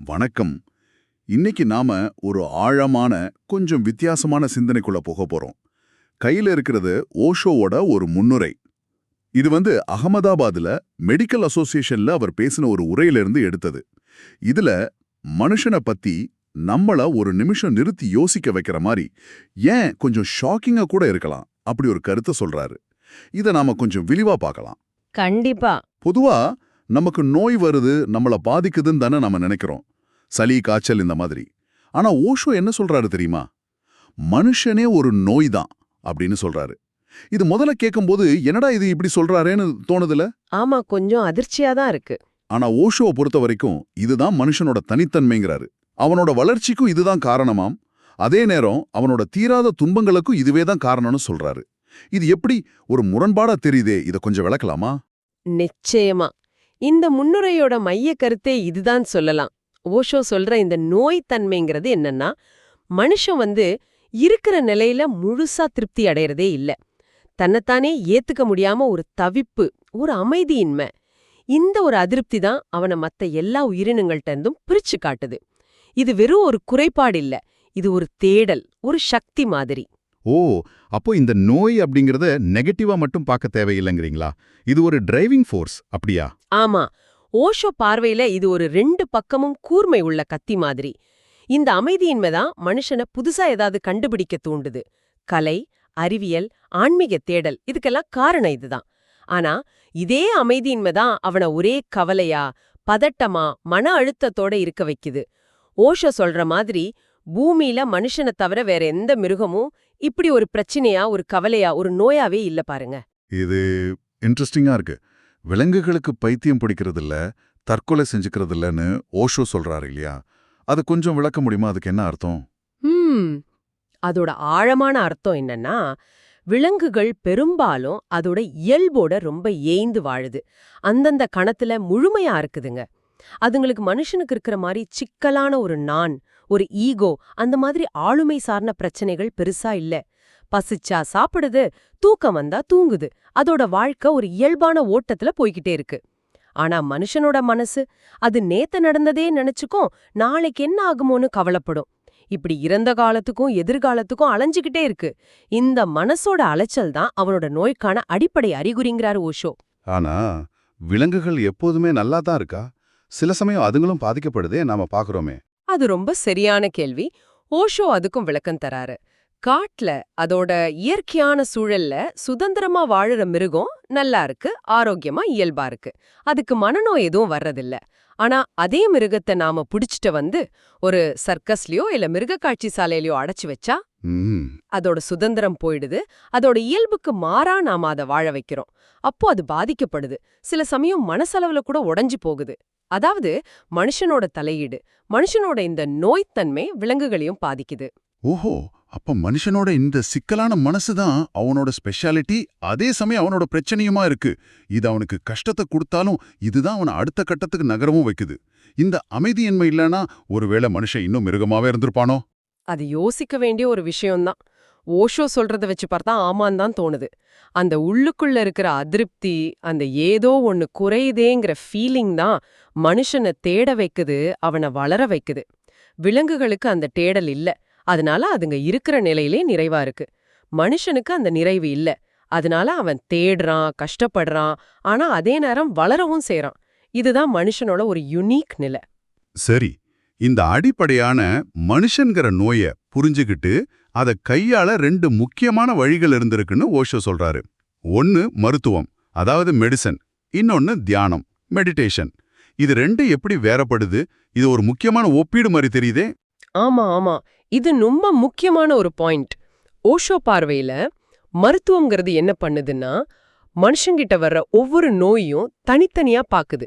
வணக்கம். இன்னைக்கு நாம ஒரு ஆழமான கொஞ்சம் வித்தியாசமான சிந்தனைக்குள்ள போக போறோம். கையில இருக்கிறது ஓஷோவோட ஒரு முன்னுரை. இது வந்து அகமதாபாத்ல மெடிக்கல் அசோசியேஷன்ல அவர் பேசின ஒரு உரையிலிருந்து எடுத்தது. இதுல மனுஷனை பத்தி நம்மள ஒரு நிமிஷம் நிறுத்தி யோசிக்க வைக்கிற மாதிரி ஏன் கொஞ்சம் ஷாக்கிங்கா கூட இருக்கலாம் அப்படி ஒரு கருத்தை சொல்றாரு. இத நாம கொஞ்சம் விரிவா பார்க்கலாம். கண்டிப்பா. பொதுவா நமக்கு நோய் வருது நம்மள பாதிக்குதுன்னு தானே நம்ம நினைக்கிறோம். சளி காய்ச்சல் இந்த மாதிரி. ஆனா ஓஷோ என்ன சொல்றாரு தெரியுமா? மனுஷனே ஒரு நோய் தான் அப்படின்னு சொல்றாரு. இது முதல்ல கேட்கும்போது என்னடா இது இப்படி சொல்றாரேன்னு தோணுதுல? ஆமா கொஞ்சம் அதிர்ச்சியா தான் இருக்கு. ஆனா ஓஷோவை பொறுத்த வரைக்கும் இதுதான் மனுஷனோட தனித்தன்மைங்கிறாரு. அவனோட வளர்ச்சிக்கும் இதுதான் காரணமாம். அதே நேரம் அவனோட தீராத துன்பங்களுக்கும் இதுவே தான் காரணம்னு சொல்றாரு. இது எப்படி ஒரு முரண்பாடா தெரியுதே இத கொஞ்சம் விளக்கலாமா? நிச்சயமா. இந்த முன்னுரையோட மைய கருத்தே இதுதான் சொல்லலாம். ஓஷோ சொல்ற இந்த நோய் தன்மைங்கிறது என்னன்னா மனுஷன் வந்து இருக்கிற நிலையில முழுசா திருப்தி அடையறதே இல்ல. தன்னைத்தானே ஏத்துக்க முடியாம ஒரு தவிப்பு ஒரு அமைதியின்மை இந்த ஒரு அதிருப்தி தான் அவனை மத்த எல்லா உயிரினங்கள்ட்ட இருந்தும் பிரிச்சு காட்டுது. இது வெறும் ஒரு குறைபாடு இல்ல இது ஒரு தேடல் ஒரு சக்தி மாதிரி. ஓ அப்போ இந்த நோய் அப்படிங்கறத நெகட்டிவா மட்டும் பார்க்க தேவையில்லைங்கிறீங்களா? இது ஒரு டிரைவிங் ஃபோர்ஸ் அப்படியா? ஆமா ஓஷோ பார்வையில இது ஒரு ரெண்டு பக்கமும் கூர்மை உள்ள கத்தி மாதிரி. இந்த அமைதியின்மை தான் மனுஷனை புதுசா ஏதாவது கண்டுபிடிக்க தூண்டுது. கலை அறிவியல் ஆன்மீக தேடல் இதுக்கெல்லாம் காரணம் இதுதான். ஆனா இதே அமைதியின்மை தான் அவனை ஒரே கவலையா பதட்டமா மன அழுத்தத்தோட இருக்க வைக்குது. ஓஷோ சொல்ற மாதிரி பூமியில மனுஷனை தவிர வேற எந்த மிருகமும் இப்படி ஒரு பிரச்சனையா ஒரு கவலையா ஒரு நோயாவே இல்ல பாருங்க. இது இன்ட்ரெஸ்டிங்கா இருக்கு. விலங்குகளுக்கு பைத்தியம் பிடிக்கிறதில்ல தற்கொலை செஞ்சுக்கிறதில்லன்னு ஓஷோ சொல்றாரு இல்லையா? அது கொஞ்சம் விளக்க முடியுமா? அதுக்கு என்ன அர்த்தம்? ஹம். அதோட ஆழமான அர்த்தம் என்னன்னா விலங்குகள் பெரும்பாலும் அதோட இயல்போட ரொம்ப ஏய்ந்து வாழுது. அந்தந்த கணத்துல முழுமையா இருக்குதுங்க. அதுங்களுக்கு மனுஷனுக்கு இருக்கிற மாதிரி சிக்கலான ஒரு நான் ஒரு ஈகோ அந்த மாதிரி ஆளுமை சார்ந்த பிரச்சனைகள் பெருசா இல்ல. பசிச்சா சாப்பிடுது தூக்கம் வந்தா தூங்குது. அதோட வாழ்க்கை ஒரு இயல்பான ஓட்டத்துல போய்கிட்டே இருக்கு. ஆனா மனுஷனோட மனசு அது நேத்து நடந்ததே நினைச்சுக்கும் நாளைக்கு என்ன ஆகுமோன்னு கவலைப்படும். இப்படி இறந்த காலத்துக்கும் எதிர்காலத்துக்கும் அலைஞ்சுக்கிட்டே இருக்கு. இந்த மனசோட அலைச்சல் தான் அவனோட நோய்க்கான அடிப்படை அறிகுறிங்கிறாரு ஓஷோ. ஆனா விலங்குகள் எப்போதுமே நல்லா தான் இருக்கா? சில சமயம் அதுங்களும் பாதிக்கப்படுதே நாம பாக்குறோமே. அது ரொம்ப சரியான கேள்வி. ஓஷோ அதுக்கும் விளக்கம் தராரு. காட்டுல அதோட இயற்கையான சூழல்ல சுதந்திரமா வாழுற மிருகம் நல்லா இருக்கு ஆரோக்கியமா இயல்பா இருக்கு. அதுக்கு மனநோய் எதுவும் வர்றதில்ல. ஆனா அதே மிருகத்தை நாம புடிச்சிட்டு வந்து ஒரு சர்க்கஸ்லயோ இல்ல மிருக காட்சி சாலையிலயோ அடைச்சு வச்சா அதோட சுதந்திரம் போயிடுது. அதோட இயல்புக்கு மாறா நாம அதை வாழ வைக்கிறோம். அப்போ அது பாதிக்கப்படுது. சில சமயம் மனசளவுல கூட உடைஞ்சு போகுது. அதாவது மனுஷனோட தலையீடு மனுஷனோட இந்த நோய்த்தன்மை விலங்குகளையும் பாதிக்குது. ஓஹோ அப்ப மனுஷனோட இந்த சிக்கலான மனசு தான் அவனோட ஸ்பெஷாலிட்டி அதே சமயம் அவனோட பிரச்சனையுமா இருக்கு. இது அவனுக்கு கஷ்டத்தை கொடுத்தாலும் இதுதான் அவனை அடுத்த கட்டத்துக்கு நகரவும் வைக்குது. இந்த அமைதியின்மை இல்லைன்னா ஒருவேளை மனுஷன் இன்னும் மிருகமாவே இருந்திருப்பானோ? அது யோசிக்க வேண்டிய ஒரு விஷயம்தான். ஓஷோ சொல்றத வச்சு பார்த்தா ஆமான்னு தான் தோணுது. அந்த உள்ளுக்குள்ள இருக்கிற அதிருப்தி அந்த ஏதோ ஒன்னு குறையுதேங்கிற ஃபீலிங் தான் மனுஷனை தேட வைக்குது அவனை வளர வைக்குது. விலங்குகளுக்கு அந்த தேடல் இல்ல. அதனால அதுங்க இருக்கிற நிலையிலே நிறைவா இருக்கு. மனுஷனுக்கு அந்த நிறைவு இல்ல. அதனால அவன் தேடுறான் கஷ்டப்படுறான். ஆனா அதே நேரம் வளரவும் செய்றான். இதுதான் மனுஷனோட ஒரு யுனீக் நிலை. சரி. இந்த அடிப்படையான மனுஷன்கிற நோய புரிஞ்சுகிட்டு அத கையாள ரெண்டு முக்கியமான வழிகள் இருந்திருக்குன்னு ஓஷோ சொல்றாரு. ஒன்னு மருத்துவம் அதாவது மெடிசன் இன்னொன்னு தியானம் மெடிடேஷன் இது ரெண்டு எப்படி வேறப்படுது? இது ஒரு முக்கியமான ஒப்பீடு மாதிரி தெரியுதே? ஆமா ஆமா. இது ரொம்ப முக்கியமான ஒரு பாயிண்ட். ஓஷோ பார்வையில மருத்துவங்கிறது என்ன பண்ணுதுன்னா மனுஷங்கிட்ட வர்ற ஒவ்வொரு நோயும் தனித்தனியா பாக்குது.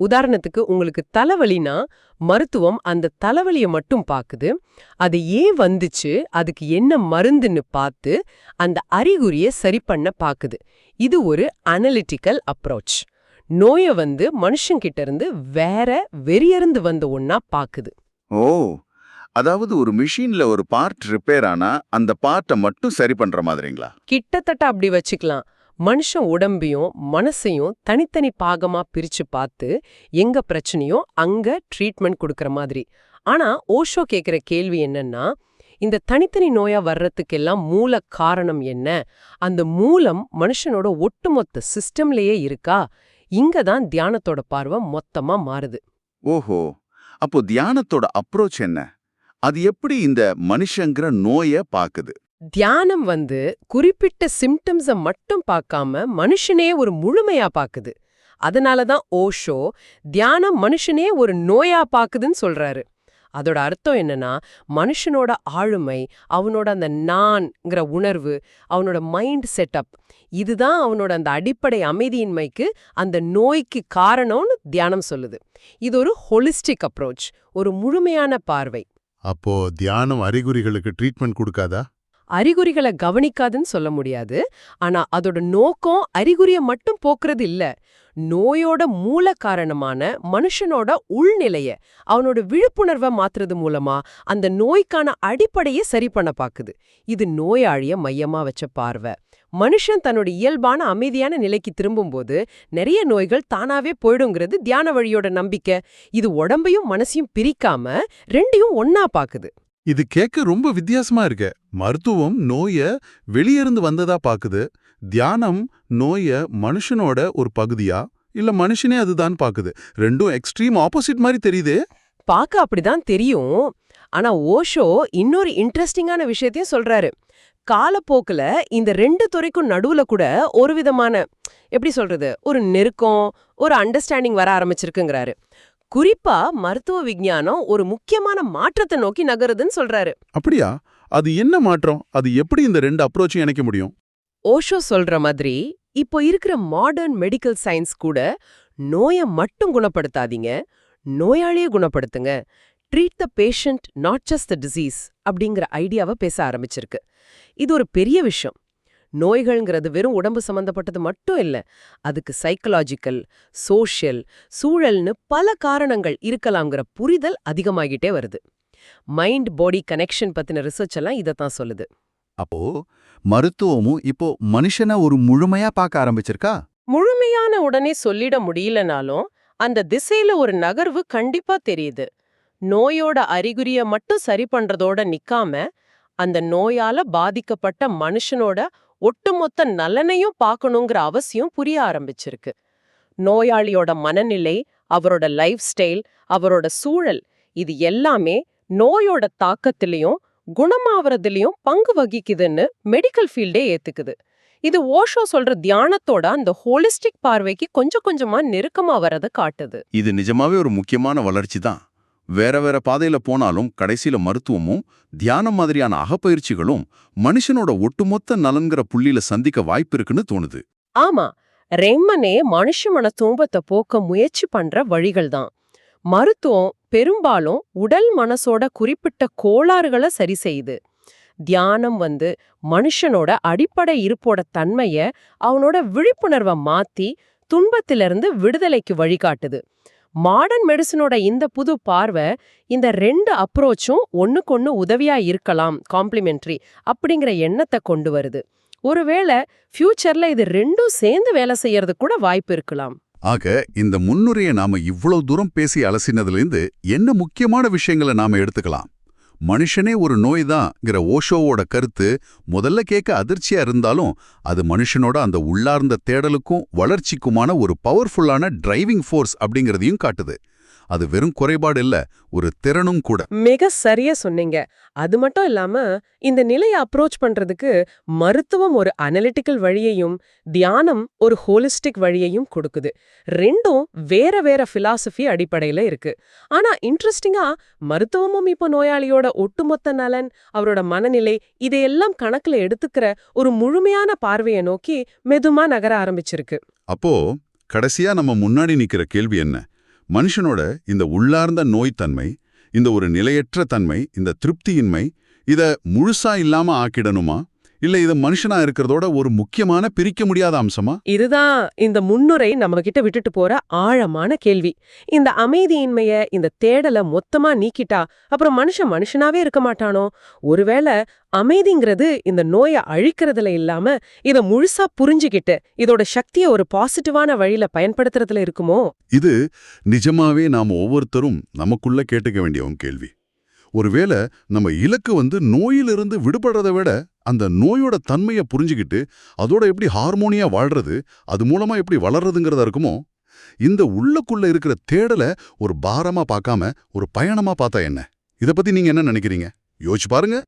உதாரணத்துக்கு உங்களுக்கு தலைவலினா மருத்துவம் அந்த தலைவலிய மட்டும் பாக்குது. அது ஏன் வந்துச்சு? அதுக்கு என்ன மருந்துன்னு பார்த்து அந்த அறிகுறிய சரி பண்ண பாக்குது. இது ஒரு அனலிட்டிக்கல் அப்ரோச் நோய வந்து மனுஷங்கிட்ட இருந்து வேற வெறியருந்து வந்த ஒன்னா பாக்குது. ஓ! அதாவது ஒரு மிஷின்ல ஒரு பார்ட் ரிப்பேர் ஆனா அந்த பார்ட்டை மட்டும் சரி பண்ற மாதிரிங்களா? கிட்டத்தட்ட அப்படி வச்சுக்கலாம். மனுஷன் உடம்பையும் மனசையும் தனித்தனி பாகமா பிரிச்சு பார்த்து எங்க பிரச்சனையோ அங்க ட்ரீட்மெண்ட் கொடுக்கற மாதிரி. ஆனா ஓஷோ கேக்குற கேள்வி என்னன்னா இந்த தனித்தனி நோயா வர்றதுக்கெல்லாம் மூல காரணம் என்ன? அந்த மூலம் மனுஷனோட ஒட்டுமொத்த சிஸ்டம்லயே இருக்கா? இங்க தான் தியானத்தோட பார்வை மொத்தமா மாறுது. ஓஹோ! அப்போ தியானத்தோட அப்ரோச் என்ன? அது எப்படி இந்த மனுஷங்கிற நோய பாக்குது? தியானம் வந்து குறிப்பிட்ட சிம்டம்ஸ மட்டும் பார்க்காம மனுஷனே ஒரு முழுமையா பாக்குது. அதனால தான் ஓஷோ தியானம் மனுஷனே ஒரு நோயா பாக்குதுன்னு சொல்றாரு. அதோட அர்த்தம் என்னன்னா மனுஷனோட ஆளுமை அவனோட அந்த நான்ங்கிற உணர்வு அவனோட மைண்ட் செட்டப் இதுதான் அவனோட அந்த அடிப்படை அமைதியின்மைக்கு அந்த நோய்க்கு காரணம்னு தியானம் சொல்லுது. இது ஒரு ஹொலிஸ்டிக் அப்ரோச் ஒரு முழுமையான பார்வை. அப்போ தியானம் அறிகுறிகளுக்கு ட்ரீட்மெண்ட் கொடுக்காதா? அறிகுறிகளை கவனிக்காதுன்னு சொல்ல முடியாது. ஆனா அதோட நோக்கம் அறிகுறிய மட்டும் போக்குறது இல்ல. நோயோட மூல காரணமான மனுஷனோட உள்நிலைய அவனோட விழிப்புணர்வை மாத்துறது மூலமா அந்த நோய்க்கான அடிப்படையை சரி பண்ண பாக்குது. இது நோயாளிய மையமா வச்ச பார்வை. மனுஷன் தன்னோட இயல்பான அமைதியான நிலைக்கு திரும்பும்போது நிறைய நோய்கள் தானாவே போயிடுங்கிறது தியான வழியோட நம்பிக்கை. இது உடம்பையும் மனசையும் பிரிக்காம ரெண்டையும் ஒன்னா பாக்குது. இது கேட்க ரொம்ப வித்தியாசமா இருக்கு. மருத்துவம் நோய வெளியிருந்து வந்ததா பாக்குது. தியானம் நோய மனுஷனோட ஒரு பகுதியா? இல்ல மனுஷனே அதுதான் பாக்குது. ரெண்டும் எக்ஸ்ட்ரீம் ஆப்போசிட் மாதிரி தெரியுதே. பார்க்க அப்படிதான் தெரியும். ஆனா ஓஷோ இன்னொரு இன்ட்ரெஸ்டிங்கான விஷயத்தையும் சொல்றாரு. காலப்போக்குல இந்த ரெண்டு துறைக்கும் நடுவுல கூட ஒரு விதமான எப்படி சொல்றது ஒரு நெருக்கம் ஒரு அண்டர்ஸ்டாண்டிங் வர ஆரம்பிச்சிருக்குங்கிறாரு. குறிப்பா மருத்துவ விஞ்ஞானம் ஒரு முக்கியமான மாற்றத்தை நோக்கி நகருதுன்னு சொல்றாரு. அப்படியா? அது என்ன மாற்றம்? அது எப்படி இந்த ரெண்டு அப்ரோச்சும் இணைக்க முடியும்? ஓஷோ சொல்ற மாதிரி இப்போ இருக்கிற மாடர்ன் மெடிக்கல் சயின்ஸ் கூட நோயை மட்டும் குணப்படுத்தாதீங்க நோயாளியே குணப்படுத்துங்க. Treat the patient not just the disease அப்படிங்கிற ஐடியாவை பேச ஆரம்பிச்சிருக்கு. இது ஒரு பெரிய விஷயம். நோய்கள்ங்கிறது வெறும் உடம்பு சம்பந்தப்பட்டது மட்டும் இல்ல அதுக்கு சைக்கலாஜிக்கல் சோஷியல் சூழல்னு பல காரணங்கள் இருக்கலாம்ங்கிற புரிதல் அதிகமாகிட்டே வருது. மைண்ட் பாடி கனெக்ஷன் பத்தின ரிசர்ச் எல்லாம் இதைத்தான் சொல்லுது. அப்போ மருத்துவமும் இப்போ மனுஷனை ஒரு முழுமையா பார்க்க ஆரம்பிச்சிருக்கா? முழுமையான உடனே சொல்லிட முடியலனாலும் அந்த திசையில ஒரு நகர்வு கண்டிப்பா தெரியுது. நோயோட அறிகுறிய மட்டும் சரி பண்றதோட நிக்காம அந்த நோயால பாதிக்கப்பட்ட மனுஷனோட ஒட்டுமொத்த நலனையும் பார்க்கணுங்கிற அவசியம் புரிய ஆரம்பிச்சிருக்கு. நோயாளியோட மனநிலை அவரோட லைஃப் ஸ்டைல் அவரோட சூழல் இது எல்லாமே நோயோட தாக்கத்திலையும் குணமாவறதுலயும் பங்கு வகிக்குதுன்னு மெடிக்கல் ஃபீல்டே ஏத்துக்குது. இது ஓஷோ சொல்ற தியானத்தோட அந்த ஹோலிஸ்டிக் பார்வைக்கு கொஞ்சம் கொஞ்சமா நெருக்கமா வரத காட்டுது. இது நிஜமாவே ஒரு முக்கியமான வளர்ச்சி தான். வேற வேற பாதையில போனாலும் கடைசியில மருத்துவமும் தியானம் மாதிரியான அகப்பயிற்சிகளும் மனுஷனோட ஒட்டுமொத்த நலன்கிற புள்ளியில சந்திக்க வாய்ப்பு இருக்குன்னு தோணுது. ஆமா ரெம்மனே மனுஷ மன துன்பத்தை போக்க முயற்சி பண்ற வழிகள் தான். மருத்துவம் பெரும்பாலும் உடல் மனசோட குறிப்பிட்ட கோளாறுகளை சரி செய்யுது. தியானம் வந்து மனுஷனோட அடிப்படை இருப்போட தன்மைய அவனோட விழிப்புணர்வை மாத்தி துன்பத்திலிருந்து விடுதலைக்கு வழிகாட்டுது. மாடர்ன் மெடிசனோட இந்த புது பார்வை இந்த ரெண்டு அப்ரோச்சும் ஒண்ணுக்கொன்னு உதவியா இருக்கலாம் காம்ப்ளிமெண்ட்ரி அப்படிங்கிற எண்ணத்தை கொண்டு வருது. ஒருவேளை ஃபியூச்சர்ல இது ரெண்டும் சேர்ந்து வேலை செய்யறது கூட வாய்ப்பு இருக்கலாம். ஆக இந்த முன்னுரையை நாம இவ்வளவு தூரம் பேசி அலசினதுலேருந்து என்ன முக்கியமான விஷயங்களை நாம எடுத்துக்கலாம்? மனுஷனே ஒரு நோய் தான்ங்கிற ஓஷோவோட கருத்து முதல்ல கேட்க அதிர்ச்சியா இருந்தாலும் அது மனுஷனோட அந்த உள்ளார்ந்த தேடலுக்கும் வளர்ச்சிக்குமான ஒரு பவர்ஃபுல்லான டிரைவிங் ஃபோர்ஸ் அப்படிங்கிறதையும் காட்டுது. அது வெறும் குறைபாடு இல்ல ஒரு திறனும் கூட. மிக சரியா சொன்னீங்க. அது மட்டும் இல்லாம இந்த நிலையை அப்ரோச் பண்றதுக்கு மருத்துவம் ஒரு அனலிட்டிக்கல் வழியையும் தியானம் ஒரு ஹோலிஸ்டிக் வழியையும் கொடுக்குது. ரெண்டும் வேற வேற பிலாசபி அடிப்படையில இருக்கு. ஆனா இன்ட்ரெஸ்டிங்கா மருத்துவமும் இப்போ நோயாளியோட ஒட்டுமொத்த நலன் அவரோட மனநிலை இதையெல்லாம் கணக்குல எடுத்துக்கிற ஒரு முழுமையான பார்வையை நோக்கி மெதுமா நகர ஆரம்பிச்சிருக்கு. அப்போ கடைசியா நம்ம முன்னாடி நிக்கிற கேள்வி என்ன? மனுஷனோட இந்த உள்ளார்ந்த நோய்த்தன்மை இந்த ஒரு நிலையற்ற தன்மை இந்த திருப்தியின்மை இத முழுசா இல்லாம ஆக்கிடணுமா? இல்ல இது மனுஷனா இருக்கிறதோட ஒரு முக்கியமான பிரிக்க முடியாத அம்சமா? இதுதான் இந்த முன்னுரை நம்ம கிட்ட விட்டுட்டு போற ஆழமான கேள்வி. இந்த அமைதியின்மைய இந்த தேடலை மொத்தமா நீக்கிட்டா அப்புறம் மனுஷன் மனுஷனாவே இருக்க மாட்டானோ? ஒருவேளை அமைதிங்கிறது இந்த நோயை அழிக்கிறதுல இல்லாம இத முழுசா புரிஞ்சுகிட்டு இதோட சக்தியை ஒரு பாசிட்டிவான வழியில பயன்படுத்துறதுல இருக்குமோ? இது நிஜமாவே நாம ஒவ்வொருத்தரும் நமக்குள்ள கேட்டுக்க வேண்டிய ஒரு கேள்வி. ஒருவேளை நம்ம இலக்கு வந்து நோயிலிருந்து விடுபடுறதை விட அந்த நோயோட தன்மையை புரிஞ்சுக்கிட்டு அதோட எப்படி ஹார்மோனியா வாழ்றது அது மூலமா எப்படி வளர்றதுங்கிறதா இருக்குமோ இந்த உள்ளக்குள்ள இருக்கிற தேடலை ஒரு பாரமா பார்க்காம ஒரு பயணமா பார்த்தா என்ன? இத பத்தி நீங்க என்ன நினைக்கிறீங்க? யோசிச்சு பாருங்க.